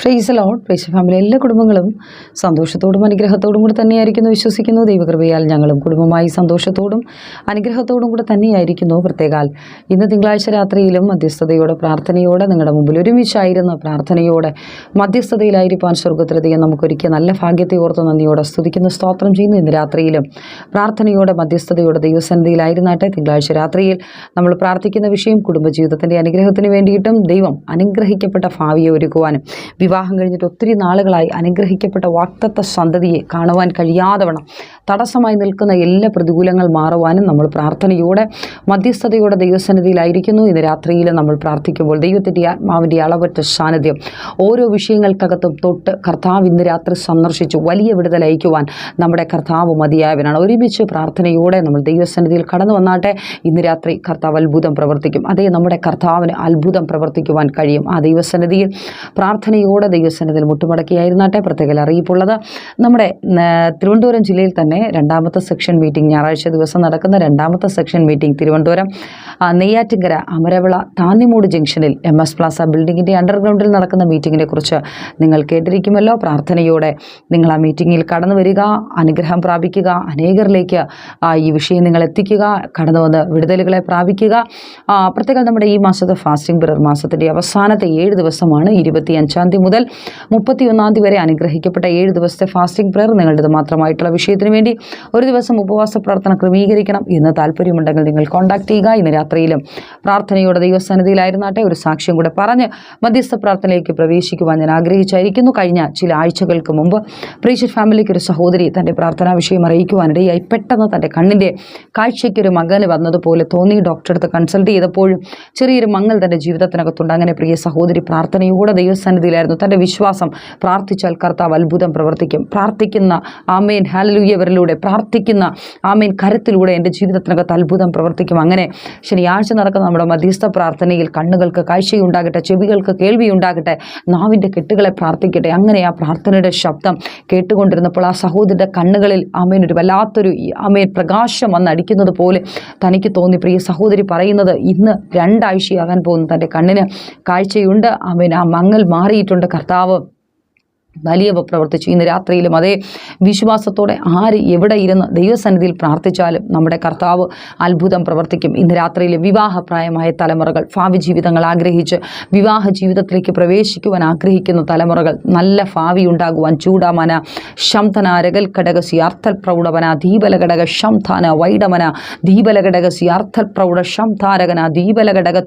Price load price family എല്ലാ കുടുംബങ്ങളും സന്തോഷത്തോടും അനുഗ്രഹത്തോടും കൂടെ തന്നെയായിരിക്കുന്നു. വിശ്വസിക്കുന്നു. ദൈവകൃപയാൽ ഞങ്ങളും കുടുംബമായി സന്തോഷത്തോടും അനുഗ്രഹത്തോടും കൂടെ തന്നെയായിരിക്കുന്നു. പ്രത്യേകാൽ ഇന്ന് തിങ്കളാഴ്ച രാത്രിയിലും മധ്യസ്ഥതയോടെ പ്രാർത്ഥനയോടെ നിങ്ങളുടെ മുമ്പിൽ ഒരുമിച്ചായിരുന്ന പ്രാർത്ഥനയോടെ മധ്യസ്ഥതയിലായിരിക്കാൻ സ്വർഗത്തിലധികം നമുക്കൊരിക്കൽ നല്ല ഭാഗ്യത്തെ ഓർത്ത് നന്ദിയോടെ സ്തുതിക്കുന്ന. സ്തോത്രം ചെയ്യുന്നു. ഇന്ന് രാത്രിയിലും പ്രാർത്ഥനയോടെ മധ്യസ്ഥതയോടെ ദൈവസന്നിധിയിലായിരുന്നാട്ടെ. തിങ്കളാഴ്ച രാത്രിയിൽ നമ്മൾ പ്രാർത്ഥിക്കുന്ന വിഷയം കുടുംബജീവിതത്തിന്റെ അനുഗ്രഹത്തിന് വേണ്ടിയിട്ടും ദൈവം അനുഗ്രഹിക്കപ്പെട്ട ഭാവിയെ ഒരുക്കുവാനും വിവാഹം കഴിഞ്ഞിട്ട് ഒത്തിരി നാളുകളായി അനുഗ്രഹിക്കപ്പെട്ട വാക്തത്വ സന്തതിയെ കാണുവാൻ കഴിയാതവണം തടസ്സമായി നിൽക്കുന്ന എല്ലാ പ്രതികൂലങ്ങൾ മാറുവാനും നമ്മൾ പ്രാർത്ഥനയോടെ മധ്യസ്ഥതയോടെ ദൈവസന്നിധിയിലായിരിക്കുന്നു. ഇന്ന് രാത്രിയിൽ നമ്മൾ പ്രാർത്ഥിക്കുമ്പോൾ ദൈവത്തിന്റെ ആത്മാവിന്റെ അളവറ്റ സാന്നിധ്യം ഓരോ വിഷയങ്ങൾക്കകത്തും തൊട്ട് കർത്താവ് ഇന്ന് രാത്രി സന്ദർശിച്ചു. വലിയ വിടുതൽ അയക്കുവാൻ നമ്മുടെ കർത്താവ് മതിയായവനാണ്. ഒരുമിച്ച് പ്രാർത്ഥനയോടെ നമ്മൾ ദൈവസന്നിധിയിൽ കടന്നു വന്നാട്ടെ. ഇന്ന് രാത്രി കർത്താവ് അത്ഭുതം പ്രവർത്തിക്കും. അതേ നമ്മുടെ കർത്താവിന് അത്ഭുതം പ്രവർത്തിക്കുവാൻ കഴിയും. ആ ദൈവസന്നിധിയിൽ പ്രാർത്ഥനയോടെ ദൈവസന്നിധിയിൽ മുട്ടുമടക്കിയായിരുന്നാട്ടെ പ്രത്യേക അറിയിപ്പുള്ളത്. നമ്മുടെ തിരുവനന്തപുരം ജില്ലയിൽ തന്നെ രണ്ടാമത്തെ സെക്ഷൻ മീറ്റിംഗ് ഞായറാഴ്ച ദിവസം നടക്കുന്ന രണ്ടാമത്തെ സെക്ഷൻ മീറ്റിംഗ് തിരുവനന്തപുരം നെയ്യാറ്റിങ്കര അമരവിള താന്നിമൂട് ജംഗ്ഷനിൽ എം എസ് പ്ലാസ ബിൽഡിങ്ങിന്റെ അണ്ടർഗ്രൗണ്ടിൽ നടക്കുന്ന മീറ്റിങ്ങിനെ കുറിച്ച് നിങ്ങൾ കേട്ടിരിക്കുമല്ലോ. പ്രാർത്ഥനയോടെ നിങ്ങൾ ആ മീറ്റിങ്ങിൽ കടന്നു വരിക അനുഗ്രഹം പ്രാപിക്കുക അനേകരിലേക്ക് ഈ വിഷയം നിങ്ങൾ എത്തിക്കുക കടന്നു വന്ന് വിടുതലുകളെ പ്രാപിക്കുക. പ്രത്യേകം നമ്മുടെ ഈ മാസത്തെ ഫാസ്റ്റിംഗ് പിറർ മാസത്തിന്റെ അവസാനത്തെ ഏഴ് ദിവസമാണ് ഇരുപത്തി അഞ്ചാം തീയതി മുതൽ മുപ്പത്തി ഒന്നാം തീയതി വരെ അനുഗ്രഹിക്കപ്പെട്ട ഏഴ് ദിവസത്തെ ഫാസ്റ്റിംഗ് പ്രയർ നിങ്ങളുടേത് മാത്രമായിട്ടുള്ള വിഷയത്തിന് വേണ്ടി ഒരു ദിവസം ഉപവാസ പ്രാർത്ഥന ക്രമീകരിക്കണം എന്ന് താല്പര്യമുണ്ടെങ്കിൽ നിങ്ങൾ കോൺടാക്ട് ചെയ്യുക. ഇന്ന് രാത്രിയിലും പ്രാർത്ഥനയോടെ ദൈവസന്നിധിയിലായിരുന്നാട്ടെ. ഒരു സാക്ഷ്യം കൂടെ പറഞ്ഞ് മധ്യസ്ഥ പ്രാർത്ഥനയിലേക്ക് പ്രവേശിക്കുവാൻ ഞാൻ ആഗ്രഹിച്ചായിരിക്കുന്നു. കഴിഞ്ഞ ചില ആഴ്ചകൾക്ക് മുമ്പ് പ്രീഷ ഫാമിലിക്ക് ഒരു സഹോദരി തന്റെ പ്രാർത്ഥനാ വിഷയം അറിയിക്കുവാനിടയായി പെട്ടെന്ന് തന്റെ കണ്ണിന്റെ കാഴ്ചയ്ക്കൊരു മകന് വന്നതുപോലെ തോന്നി. ഡോക്ടറെ അടുത്ത് കൺസൾട്ട് ചെയ്തപ്പോഴും ചെറിയൊരു മങ്ങൽ തന്റെ ജീവിതത്തിനകത്തുണ്ട്. അങ്ങനെ പ്രിയ സഹോദരി പ്രാർത്ഥനയോടെ ദൈവസന്നിധിയിലായിരുന്നു തന്റെ വിശ്വാസം പ്രാർത്ഥിച്ചാൽ കർത്താവ് അത്ഭുതം പ്രവർത്തിക്കും. പ്രാർത്ഥിക്കുന്ന ആമേൻ ഹാലലൂയവരിലൂടെ പ്രാർത്ഥിക്കുന്ന ആമേൻ കരത്തിലൂടെ എന്റെ ജീവിതത്തിനകത്ത് അത്ഭുതം പ്രവർത്തിക്കും. അങ്ങനെ ശനിയാഴ്ച നടക്കുന്ന നമ്മുടെ മധ്യസ്ഥ പ്രാർത്ഥനയിൽ കണ്ണുകൾക്ക് കാഴ്ചയുണ്ടാകട്ടെ ചെവികൾക്ക് കേൾവിയുണ്ടാകട്ടെ നാവിന്റെ കെട്ടുകളെ പ്രാർത്ഥിക്കട്ടെ. അങ്ങനെ ആ പ്രാർത്ഥനയുടെ ശബ്ദം കേട്ടുകൊണ്ടിരുന്നപ്പോൾ ആ സഹോദരന്റെ കണ്ണുകളിൽ ആമേൻ ഒരു വല്ലാത്തൊരു ആമേൻ പ്രകാശം വന്നടിക്കുന്നത് പോലെ തനിക്ക് തോന്നി. പ്രിയ സഹോദരി പറയുന്നത് ഇന്ന് രണ്ടാഴ്ചയാകാൻ പോകുന്നു. തന്റെ കണ്ണിന് കാഴ്ചയുണ്ട്. ആമേൻ ആ മങ്ങൽ മാറിയിട്ടുണ്ട്. കർത്താവ് വലിയവ പ്രവർത്തിച്ചു. ഇന്ന് രാത്രിയിലും അതേ വിശ്വാസത്തോടെ ആര് എവിടെ ഇരുന്ന് ദൈവസന്നിധിയിൽ പ്രാർത്ഥിച്ചാലും നമ്മുടെ കർത്താവ് അത്ഭുതം പ്രവർത്തിക്കും. ഇന്ന് രാത്രിയിലെ വിവാഹപ്രായമായ തലമുറകൾ ഭാവി ജീവിതങ്ങൾ ആഗ്രഹിച്ച് വിവാഹ ജീവിതത്തിലേക്ക് പ്രവേശിക്കുവാൻ ആഗ്രഹിക്കുന്ന തലമുറകൾ നല്ല ഭാവി ഉണ്ടാകുവാൻ ചൂടാമന ശംതന രകൽ ഘടകസി അർത്ഥൽ പ്രൗഢവന ദീപല ഘടക ശംധാന വൈഡമന ദീപല ഘടകസി അർത്ഥൽ പ്രൗഢ ശംധാരകന ദീപല ഘടക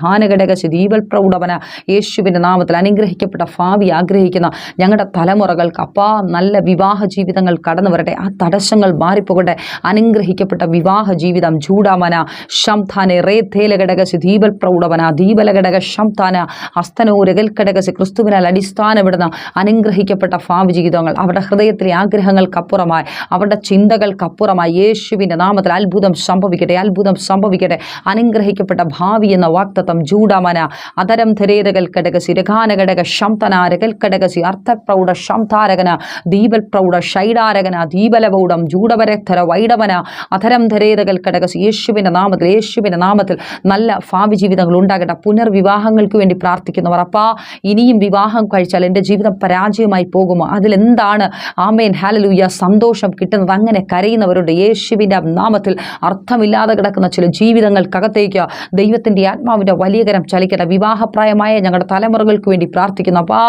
ഘാനഘടകസി ദീപൽ പ്രൗഢവന യേശുവിന്റെ നാമത്തിൽ അനുഗ്രഹിക്കപ്പെട്ട ഭാവി ആഗ്രഹിക്കുന്ന ഞങ്ങളുടെ തലമുറകൾക്ക് അപ്പാ നല്ല വിവാഹ ജീവിതങ്ങൾ കടന്നു വരട്ടെ. ആ തടസ്സങ്ങൾ മാറിപ്പോകട്ടെ. അനുഗ്രഹിക്കപ്പെട്ട വിവാഹ ജീവിതം ചൂടാമന ശംധാനെ റേ തേലഘടകസി ദീപൽ പ്രൗഢവന. ദീപലഘടക ശംധാന അസ്തനോരകൽ ഘടകസി ക്രിസ്തുവിനാൽ അടിസ്ഥാനപ്പെടുന്ന അനുഗ്രഹിക്കപ്പെട്ട ഭാവി ജീവിതങ്ങൾ. അവരുടെ ഹൃദയത്തിലെ ആഗ്രഹങ്ങൾക്കപ്പുറമായി അവരുടെ ചിന്തകൾക്കപ്പുറമായി യേശുവിന്റെ നാമത്തിൽ അത്ഭുതം സംഭവിക്കട്ടെ അത്ഭുതം സംഭവിക്കട്ടെ. അനുഗ്രഹിക്കപ്പെട്ട ഭാവി എന്ന വാക്തത്വം ചൂടാമന അതരം ധരേതകൽ ഘടകസി രഘാനഘടക ശംതനാരകൽ ഘടകസി അർത്ഥപ്രൗഢ ശംതാരകന ദീപൽ പ്രൗഢ ശൈഡാരകന ദീപലപൗഢം ജൂഡവരധര വൈഡവന അധരം ധരേതകൽ ഘടകസി യേശുവിന്റെ നാമത്തിൽ യേശുവിന്റെ നാമത്തിൽ നല്ല ഭാവി ജീവിതങ്ങൾ ഉണ്ടാകട്ടെ. പുനർവിവാഹങ്ങൾക്ക് വേണ്ടി പ്രാർത്ഥിക്കുന്നവർ അപ്പാ ഇനിയും വിവാഹം കഴിച്ചാൽ എന്റെ ജീവിതം പരാജയമായി പോകുമോ? അതിലെന്താണ് ആമേൻ ഹാലലൂയ സന്തോഷം കിട്ടുന്നത്? അങ്ങനെ കരയുന്നവരുണ്ട്. യേശുവിന്റെ നാമത്തിൽ അർത്ഥമില്ലാതെ കിടക്കുന്ന ചില ജീവിതങ്ങൾക്കകത്തേക്ക് ദൈവത്തിന്റെ ആത്മാവിന്റെ വലിയ കരം ചലിക്കട്ടെ. വിവാഹപ്രായമായ ഞങ്ങളുടെ തലമുറകൾക്ക് വേണ്ടി പ്രാർത്ഥിക്കുന്നു. അപ്പോൾ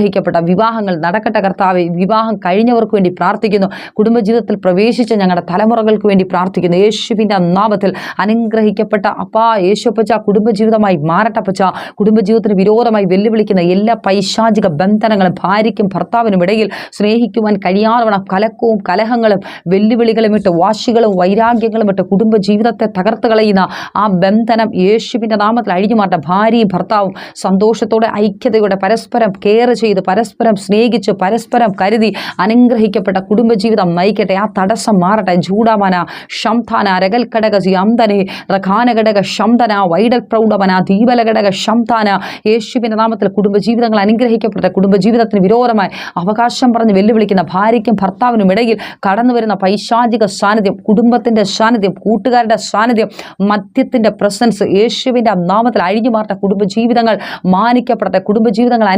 അനുഗ്രഹിക്കപ്പെട്ട വിവാഹങ്ങൾ നടക്കട്ടെ കർത്താവെ. വിവാഹം കഴിഞ്ഞവർക്ക് വേണ്ടി പ്രാർത്ഥിക്കുന്നു. കുടുംബജീവിതത്തിൽ പ്രവേശിച്ച ഞങ്ങളുടെ തലമുറകൾക്ക് വേണ്ടി പ്രാർത്ഥിക്കുന്നു. യേശുവിന്റെ നാമത്തിൽ അനുഗ്രഹിക്കപ്പെട്ട അപ്പാ യേശുപ്പച്ച കുടുംബജീവിതമായി മാറട്ടപ്പച്ച കുടുംബജീവിതത്തിന് വിരോധമായി വെല്ലുവിളിക്കുന്ന എല്ലാ പൈശാചിക ബന്ധനങ്ങളും ഭാര്യയ്ക്കും ഭർത്താവിനും ഇടയിൽ സ്നേഹിക്കുവാൻ കഴിയാറവണം കലക്കവും കലഹങ്ങളും വെല്ലുവിളികളും ഇട്ട് വാശികളും വൈരാഗ്യങ്ങളും ഇട്ട് കുടുംബജീവിതത്തെ തകർത്ത് കളയുന്ന ആ ബന്ധനം യേശുവിന്റെ നാമത്തിൽ അഴിഞ്ഞു മാറട്ടെ. ഭാര്യയും ഭർത്താവും സന്തോഷത്തോടെ ഐക്യതയോടെ പരസ്പരം കെയർ ചെയ്ത് ചെയ്ത് പരസ്പരം സ്നേഹിച്ച് പരസ്പരം കരുതി അനുഗ്രഹിക്കപ്പെട്ട കുടുംബജീവിതം നയിക്കട്ടെ. ആ തടസ്സം മാറട്ടെ. ജൂഡാമന ശംധാന രകൽ ഘടകസി അന്തനെ റഖാന ഘടക ശംധന വൈഡൽ പ്രൗഢമന ദീപല ഘടക ശംധാന യേശുവിന്റെ നാമത്തിൽ കുടുംബജീവിതങ്ങൾ അനുഗ്രഹിക്കപ്പെട്ട കുടുംബജീവിതത്തിന് വിരോധമായി അവകാശം പറഞ്ഞ് വെല്ലുവിളിക്കുന്ന ഭാര്യയ്ക്കും ഭർത്താവിനും ഇടയിൽ കടന്നു വരുന്ന പൈശാചിക സാന്നിധ്യം കുടുംബത്തിന്റെ സാന്നിധ്യം കൂട്ടുകാരുടെ സാന്നിധ്യം മദ്യത്തിന്റെ പ്രസൻസ് യേശുവിന്റെ നാമത്തിൽ അഴിഞ്ഞു മാറട്ടെ. കുടുംബജീവിതങ്ങൾ മാനിക്കപ്പെടട്ടെ. കുടുംബജീവിതങ്ങൾ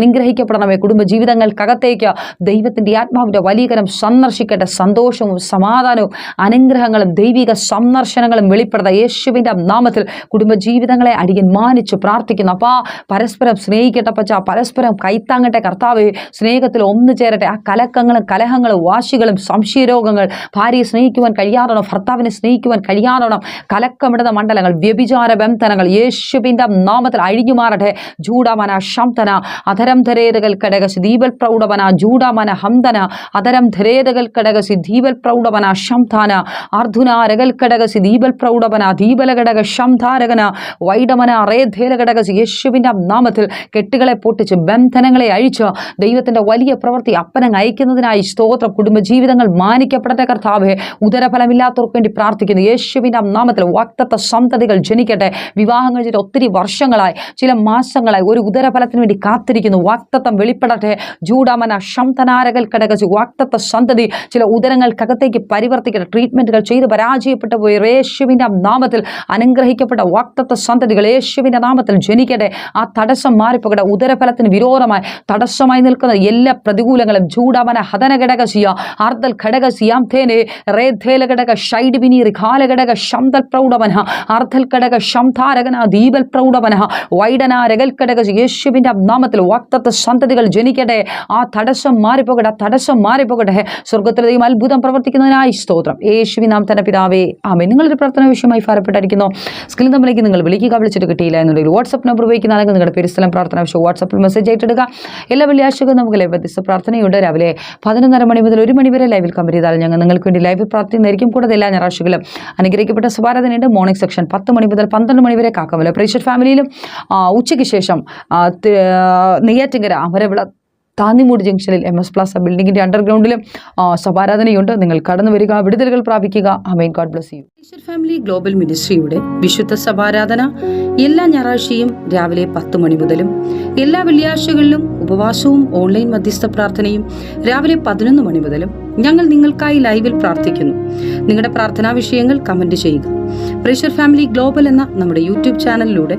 അനുഗ്രഹിക്കപ്പെടണമേ കുടുംബജീവിതങ്ങൾക്കകത്തേക്ക് ദൈവത്തിന്റെ ആത്മാവിന്റെ വലിയകരം സന്ദർശിക്കട്ടെ സന്തോഷവും സമാധാനവും അനുഗ്രഹങ്ങളും ദൈവിക സന്ദർശനങ്ങളും വെളിപ്പെടുത്ത യേശുവിന്റെ നാമത്തിൽ കുടുംബജീവിതങ്ങളെ അടിയൻ മാനിച്ച് പ്രാർത്ഥിക്കുന്നു. അപ്പാ പരസ്പരം സ്നേഹിക്കട്ടെ പച്ച പരസ്പരം കൈത്താങ്ങട്ടെ കർത്താവ് സ്നേഹത്തിൽ ഒന്നു ചേരട്ടെ. ആ കലക്കങ്ങളും കലഹങ്ങളും വാശികളും സംശയരോഗങ്ങൾ ഭാര്യയെ സ്നേഹിക്കുവാൻ കഴിയാതോണം ഭർത്താവിനെ സ്നേഹിക്കുവാൻ കഴിയാതോണം കലക്കമിടുന്ന മണ്ഡലങ്ങൾ വ്യഭിചാര ബന്ധനങ്ങൾ യേശുവിന്റെ നാമത്തിൽ അഴിഞ്ഞു മാറട്ടെ ജൂഡമന ശംതന അധരം ധരേതകൾ കടകസി ദീപൽ പ്രൗഢവന ജൂഡമന ഹന്തന അതരം ധരേതകൾ കടകശി ദീപൽ പ്രൗഢവന ശംധാന അർദ്ധുന രകൽ കടകശി ദീപൽ പ്രൗഢവന ദീപല ഘടക ശംധാരകന വൈഡമന അറേധേല കടകശി യേശുവിന്റെ നാമത്തിൽ കെട്ടുകളെ പൊട്ടിച്ച് ബന്ധനങ്ങളെ അഴിച്ച് ദൈവത്തിന്റെ വലിയ പ്രവൃത്തി അപ്പനങ്ങ് അയക്കുന്നതിനായി സ്തോത്രം. കുടുംബജീവിതങ്ങൾ മാനിക്കപ്പെടട്ടെ കർത്താവെ. ഉദരഫലമില്ലാത്തവർക്ക് വേണ്ടി പ്രാർത്ഥിക്കുന്നു. യേശുവിന്റെ നാമത്തിൽ വാക്തത്വ സന്തതികൾ ജനിക്കട്ടെ. വിവാഹങ്ങൾ ചെയ്ത് ഒത്തിരി വർഷങ്ങളായി ചില മാസങ്ങളായി ഒരു ഉദരഫലത്തിന് വേണ്ടി കാത്തിരിക്കുന്നു. വാക്തത്വം വെളിപ്പെടട്ടെ. ജൂഡാമന ശംതനാരകൽ കടകച്ച് വാക്തത്വ സന്തതി ചില ഉദരങ്ങൾക്കകത്തേക്ക് പരിവർത്തിക്കട്ടെ. ട്രീറ്റ്മെന്റുകൾ ചെയ്ത് പരാജയപ്പെട്ടു പോയി യേശുവിന്റെ നാമത്തിൽ അനുഗ്രഹിക്കപ്പെട്ട വാക്തത്വ സന്തതികൾ യേശുവിന്റെ നാമത്തിൽ ജനിക്കട്ടെ. ആ തടസ്സം മാറിപ്പോകട്ടെ. ഉദരഫലത്തിന് വിരോധമായി തടസ്സമായി നിൽക്കുന്ന എല്ലാ പ്രതികൂലങ്ങളും ചൂടാമന ഹതന ഘടകസിയ ആർദൽ ഘടകസിയാം തേനെ റേധേല ഘടക ഷൈഡിബിനി റിഖാല ഘടക ശംതൽ പ്രൗഢവന ആർദ്ധൽ ഘടക ശംധാരകന ദീപൽ പ്രൗഢവന വൈഡന രകൽ ഘടക യേശുവിന്റെ നാമത്തിൽ വാക്തത്വ സന്തതികൾ ജനിക്കട്ടെ. ആ തടസ്സം മാറിപ്പോകട്ടെ ആ തടസ്സം മാറിപ്പോകട്ടെ. സ്വർഗത്തിലെ ദൈവം അത്ഭുതം പ്രവർത്തിക്കുന്നതിനായി സ്തോത്രം. യേശുവി നാം തന്നെ പിതാവേ ആമേ നിങ്ങളൊരു പ്രാർത്ഥന വിഷയമായി ഭാരപ്പെട്ടായിരിക്കുന്നു. സ്ക്രീൻ തമ്മിലേക്ക് നിങ്ങൾ വിളിക്കുക വിളിച്ചിട്ട് കിട്ടിയില്ല എന്നുണ്ടെങ്കിൽ വാട്സപ്പ് നമ്പർ ഉപയോഗിക്കുന്നതാണെങ്കിൽ നിങ്ങളുടെ പേര് സ്ഥലം പ്രാർത്ഥന വിഷയം വാട്സപ്പിൽ മെസ്സേജ് ആയിട്ടിടുക എല്ലാ വെള്ളിയാഴ്ചകളും നമുക്ക് ലൈവ് വ്യത്യസ്ത പ്രാർത്ഥനയുണ്ട്. രാവിലെ പതിനൊന്നര മണി മുതൽ ഒരു മണി വരെ ലൈവിൽ കമ്പനി ചെയ്താൽ ഞങ്ങൾ നിങ്ങൾക്ക് വേണ്ടി ലൈവിൽ പ്രാർത്ഥിക്കുന്നതായിരിക്കും. കൂടാതെ എല്ലാ ഞായറാഴ്ചകളും അനുഗ്രഹിക്കപ്പെട്ട സ്വാരതനുണ്ട് മോർണിംഗ് സെക്ഷൻ പത്ത് മണി മുതൽ പന്ത്രണ്ട് മണി വരെ കാക്കമല്ല പ്രേക്ഷർ ഫാമിലിയിലും ഉച്ചയ്ക്ക് ശേഷം നെയ്യാറ്റിങ്കര അമരവിള താന്നിമൂട് ജംഗ്ഷനിൽ എം എസ് പ്ലാസ ബിൽഡിംഗിന്റെ അണ്ടർഗ്രൗണ്ടിലും സഭാരാധനയുണ്ട് നിങ്ങൾ കടന്നു വരിക വിടുതലുകൾ പ്രാപിക്കുക. Amen God bless you family global മിനിസ്ട്രിയുടെ വിശുദ്ധ സഭാരാധന എല്ലാ ഞായറാഴ്ചയും രാവിലെ പത്ത് മണി മുതലും എല്ലാ വെള്ളിയാഴ്ചകളിലും ഉപവാസവും ഓൺലൈൻ മധ്യസ്ഥ പ്രാർത്ഥനയും രാവിലെ പതിനൊന്ന് മണി മുതലും ഞങ്ങൾ നിങ്ങൾക്കായി ലൈവിൽ പ്രാർത്ഥിക്കുന്നു. നിങ്ങളുടെ പ്രാർത്ഥനാ വിഷയങ്ങൾ കമന്റ് ചെയ്യുക. പ്രേഷർ ഫാമിലി ഗ്ലോബൽ എന്ന നമ്മുടെ യൂട്യൂബ് ചാനലിലൂടെ